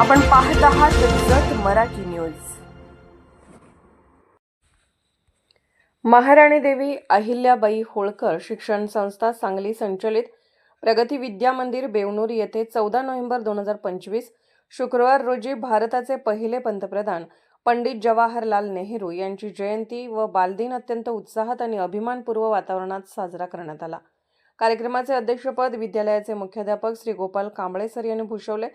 आपण पाहत आहात जत मराठी न्यूज. महाराणी देवी अहिल्याबाई होळकर शिक्षण संस्था सांगली संचलित प्रगती विद्या मंदिर बेवनूर येथे चौदा नोव्हेंबर दोन हजार पंचवीस शुक्रवार रोजी भारताचे पहिले पंतप्रधान पंडित जवाहरलाल नेहरू यांची जयंती व बालदिन अत्यंत उत्साहात आणि अभिमानपूर्व वातावरणात साजरा करण्यात आला. कार्यक्रमाचे अध्यक्षपद विद्यालयाचे मुख्याध्यापक श्री गोपाल कांबळे सर यांनी भूषवले.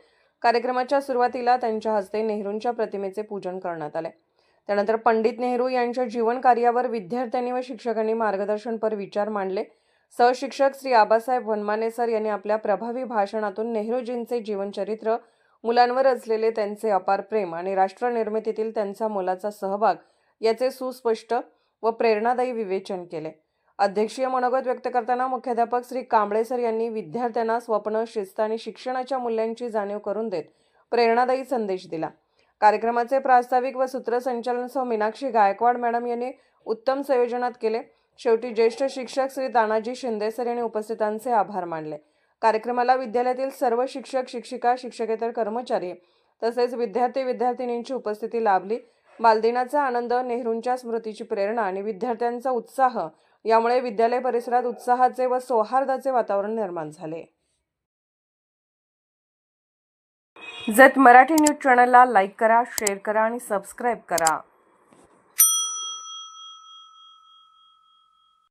कार्यक्रमाच्या सुरुवातीला त्यांच्या हस्ते नेहरूंच्या प्रतिमेचे पूजन करण्यात आले. त्यानंतर पंडित नेहरू यांच्या जीवन कार्यावर विद्यार्थ्यांनी व शिक्षकांनी मार्गदर्शनपर विचार मांडले. सहशिक्षक श्री आबासाहेब वनमाने सर यांनी आपल्या प्रभावी भाषणातून नेहरूजींचे जीवनचरित्र मुलांवर असलेले त्यांचे अपार प्रेम आणि राष्ट्रनिर्मितीतील त्यांचा मोलाचा सहभाग याचे सुस्पष्ट व प्रेरणादायी विवेचन केले. अध्यक्षीय मनोगत व्यक्त करताना मुख्याध्यापक श्री कांबळे सर यांनी विद्यार्थ्यांना स्वप्न शिस्त आणि शिक्षणाच्या मूल्यांची जाणीव करून देत प्रेरणादायी संदेश दिला. कार्यक्रमाचे प्रास्ताविक व सूत्रसंचालन सह मीनाक्षी गायकवाड मॅडम यांनी उत्तम संयोजनात केले. शेवटी ज्येष्ठ शिक्षक श्री तानाजी शिंदे सर यांनी उपस्थितांचे आभार मानले. कार्यक्रमाला विद्यालयातील सर्व शिक्षक शिक्षिका शिक्षकेतर कर्मचारी तसेच विद्यार्थी विद्यार्थिनींची उपस्थिती लाभली. बालदिनाचा आनंद नेहरूंच्या स्मृतीची प्रेरणा आणि विद्यार्थ्यांचा उत्साह यामुळे विद्यालय परिसरात उत्साहाचे व सौहार्दाचे वातावरण निर्माण झाले. जत मराठी न्यूज चॅनलला लाईक करा शेअर करा आणि सबस्क्राईब करा.